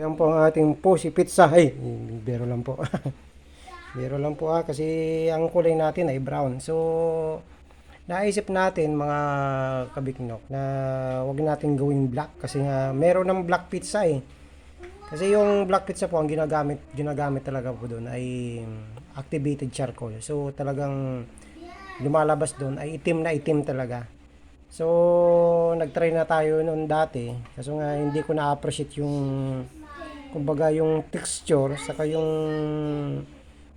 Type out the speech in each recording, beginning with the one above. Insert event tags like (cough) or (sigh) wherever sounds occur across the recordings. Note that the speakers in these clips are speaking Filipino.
Yan po ang ating pusi pizza. Ay, biro lang po. (laughs) biro lang po ah, kasi ang kulay natin ay brown. So, naisip natin mga kabiknok na wag natin gawing black kasi nga meron ng black pizza eh. Kasi yung black pizza po ang ginagamit ginagamit talaga po doon ay activated charcoal. So talagang lumalabas doon ay itim na itim talaga. So nagtry na tayo noon dati kasi nga hindi ko na-appreciate yung kumbaga yung texture saka yung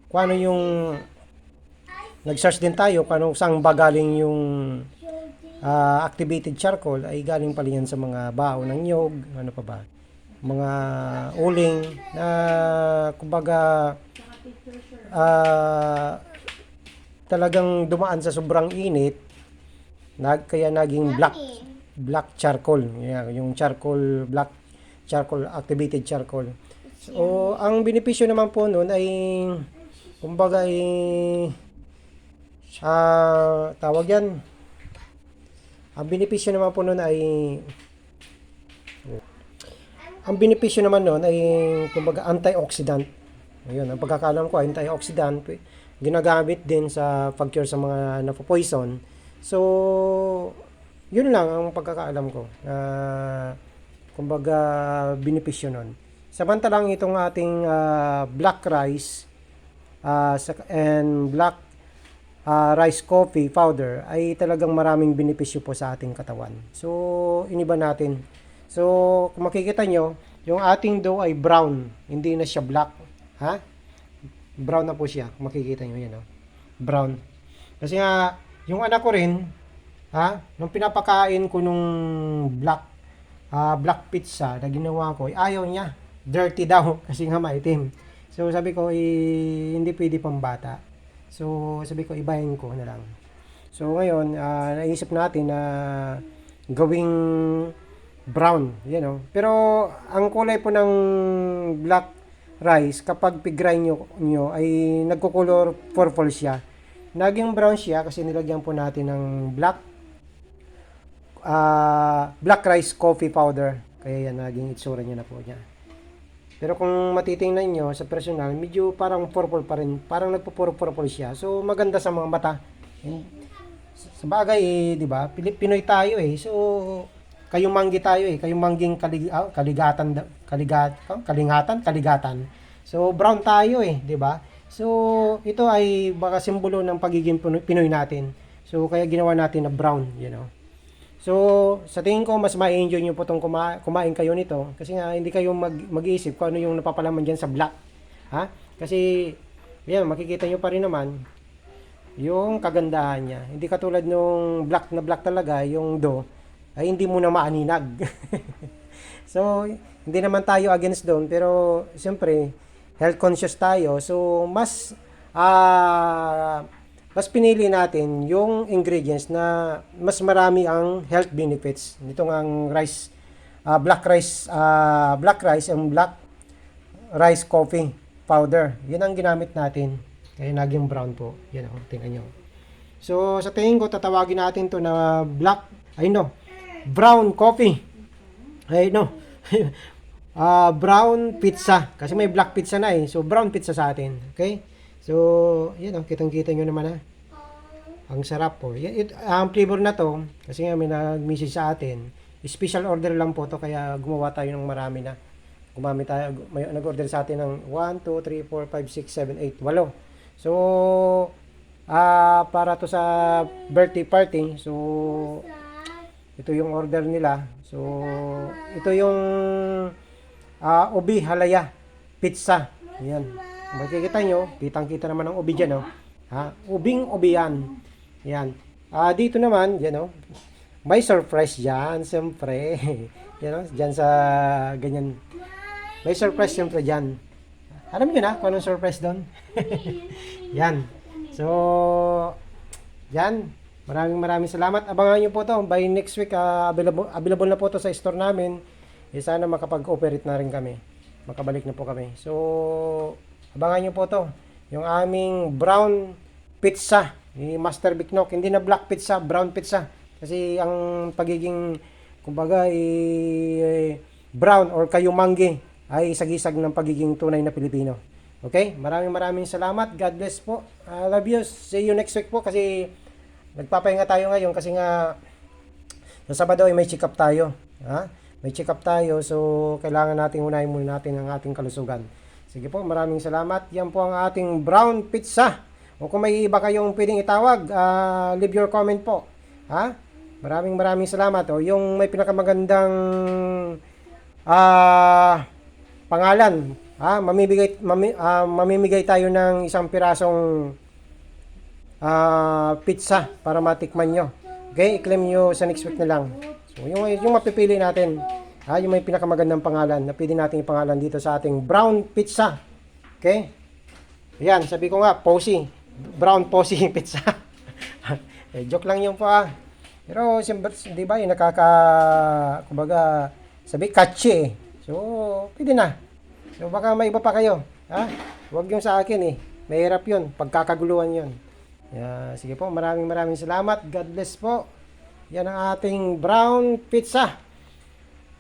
kung ano yung nag-search din tayo kung ano saan ba galing yung ah, activated charcoal ay galing pala yan sa mga bao ng nyog, ano pa ba? Mga uling na kumbaga ah, talagang dumaan sa sobrang init nag kaya naging black black charcoal yeah, yung charcoal black charcoal activated charcoal so ang benepisyo naman po noon ay kumbaga ay ah, tawag yan ang benepisyo naman po noon ay ang benepisyo naman noon ay kumbaga antioxidant. Ayun, ang pagkakalam ko antioxidant ginagamit din sa pag-cure sa mga napo-poison. So, yun lang ang pagkakaalam ko. Uh, kumbaga benepisyo noon. Samantalang itong ating ah, black rice sa- and black ah, rice coffee powder ay talagang maraming benepisyo po sa ating katawan. So, iniba natin. So, kung makikita nyo, yung ating dough ay brown, hindi na siya black. Ha? Brown na po siya. Kung makikita nyo, yan oh. Brown. Kasi nga, yung anak ko rin, ha, nung pinapakain ko nung black, ah, black pizza na ginawa ko, ay ayaw niya. Dirty daw, (laughs) kasi nga maitim. So, sabi ko, eh, hindi pwede pang bata. So, sabi ko, ibahin ko na lang. So, ngayon, ah, naisip natin na gawing brown, you know. Pero, ang kulay po ng black rice, kapag pigray nyo, nyo ay nagkukulor purple siya. Naging brown siya kasi nilagyan po natin ng black ah, black rice coffee powder. Kaya yan, naging itsura niya na po niya. Pero kung matitingnan nyo sa personal, medyo parang purple pa rin. Parang nagpo-purple siya. So, maganda sa mga mata. Sa bagay, eh, di ba? Pinoy tayo eh. So, kayong manggi tayo eh. Kayong mangging kalig ah, kaligatan, kaligat, ah, kalingatan, kaligatan. So, brown tayo eh, di ba? So, ito ay baka simbolo ng pagiging Pinoy natin. So, kaya ginawa natin na brown, you know. So, sa tingin ko, mas ma-enjoy nyo po itong kuma- kumain kayo nito. Kasi nga, hindi kayo mag- mag-iisip kung ano yung napapalaman dyan sa black. Ha? Kasi, yan, makikita nyo pa rin naman yung kagandahan niya. Hindi katulad nung black na black talaga, yung do, ay hindi mo na maaninag. (laughs) so, hindi naman tayo against doon, pero siyempre, health conscious tayo. So, mas ah mas pinili natin yung ingredients na mas marami ang health benefits. Nito ang rice, ah, black rice, ah, black rice and black rice coffee powder. Yan ang ginamit natin. Kaya naging brown po. Yan o, tingnan nyo. So, sa tingin ko, tatawagin natin to na black, ay no, brown coffee. Ay no, (laughs) ah brown pizza. Kasi may black pizza na eh. So, brown pizza sa atin. Okay? So, yan o, kitang-kita nyo naman ha. Ang sarap po. Yan, it, ang flavor na to, kasi nga may nag-message sa atin, special order lang po to, kaya gumawa tayo ng marami na. Gumamit tayo, may nag-order sa atin ng 1, 2, 3, 4, 5, 6, 7, 8, 8. So, ah para to sa birthday party. So, ito yung order nila. So, ito yung ah ubi halaya pizza. Yan. Makikita nyo, kitang-kita naman ang ubi dyan, oh. Ha? Ubing ubi yan. Yan. Ah, dito naman, yan, oh. May surprise dyan, siyempre. (laughs) yan, oh. Dyan sa ganyan. May surprise siyempre dyan. Alam nyo na kung anong surprise doon? (laughs) yan. So, yan. Maraming maraming salamat. Abangan nyo po to. By next week, ah, available, available na po to sa store namin. Eh, sana makapag-operate na rin kami. Makabalik na po kami. So, abangan nyo po to. Yung aming brown pizza ni Master Biknok. Hindi na black pizza, brown pizza. Kasi ang pagiging, kumbaga, eh, brown or kayumanggi ay sagisag ng pagiging tunay na Pilipino. Okay? Maraming maraming salamat. God bless po. I love you. See you next week po kasi nagpapahinga tayo ngayon kasi nga sa Sabado ay may check up tayo. Ha? May check up tayo so kailangan nating unahin muna natin ang ating kalusugan. Sige po, maraming salamat. Yan po ang ating brown pizza. O kung may iba kayong pwedeng itawag, ah, leave your comment po. Ha? Maraming maraming salamat. O yung may pinakamagandang ah pangalan, ha? Mamimigay mami, ah, mamimigay tayo ng isang pirasong ah, pizza para matikman nyo. Okay, i-claim nyo sa next week na lang. So, yung, yung mapipili natin, ha, yung may pinakamagandang pangalan na pwede natin ipangalan dito sa ating brown pizza. Okay? Yan, sabi ko nga, posy. Brown posy pizza. (laughs) eh, joke lang yun po ah. Pero, di ba, yung nakaka, kumbaga, sabi, catchy eh. So, pwede na. So, baka may iba pa kayo. Ha? Huwag yung sa akin eh. Mahirap yun. Pagkakaguluhan yun. Yeah, sige po, maraming maraming salamat. God bless po. Yan ang ating brown pizza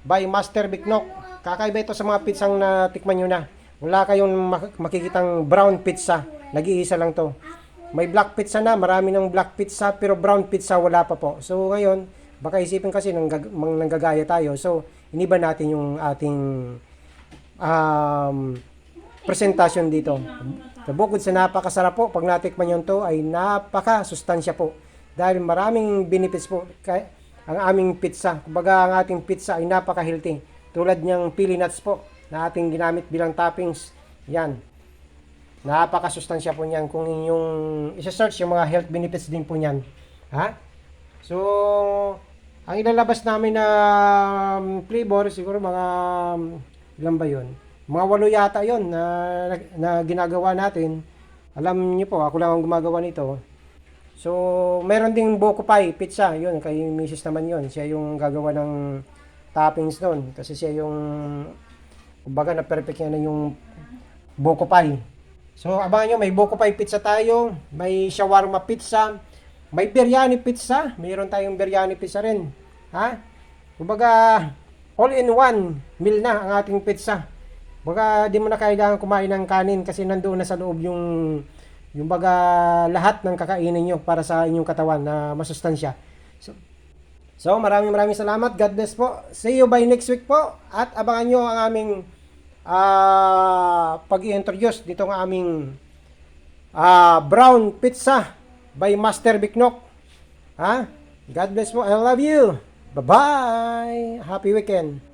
by Master Biknok. Kakaiba ito sa mga pizzang na tikman nyo na. Wala kayong mak- makikitang brown pizza. Nag-iisa lang to. May black pizza na, marami ng black pizza, pero brown pizza wala pa po. So ngayon, baka isipin kasi nang nanggagaya tayo. So, iniba natin yung ating um, presentasyon dito. So, bukod sa napakasarap po, pag natikman nyo to ay napaka-sustansya po. Dahil maraming benefits po kay, ang aming pizza. Kumbaga ang ating pizza ay napaka-healthy. Tulad niyang pili nuts po na ating ginamit bilang toppings. Yan. Napaka-sustansya po niyan. Kung inyong isa-search yung mga health benefits din po niyan. Ha? So, ang ilalabas namin na um, flavor, siguro mga, um, ilan ba yun? Mga walo yata yon na, na ginagawa natin. Alam niyo po, ako lang ang gumagawa nito. So, meron ding Boko Pie pizza, yun, kay Mrs. naman yun. Siya yung gagawa ng toppings nun. Kasi siya yung, kumbaga na perfect niya na yung Boko Pie. So, abangan nyo, may Boko Pie pizza tayo, may shawarma pizza, may biryani pizza, mayroon tayong biryani pizza rin. Ha? Kumbaga, all in one meal na ang ating pizza. Baga, di mo na kailangan kumain ng kanin kasi nandoon na sa loob yung yung baga lahat ng kakainin nyo para sa inyong katawan na masustansya. So, so maraming maraming salamat. God bless po. See you by next week po. At abangan nyo ang aming ah pag-i-introduce dito ng aming ah brown pizza by Master Biknok. Ha? God bless po. I love you. Bye-bye. Happy weekend.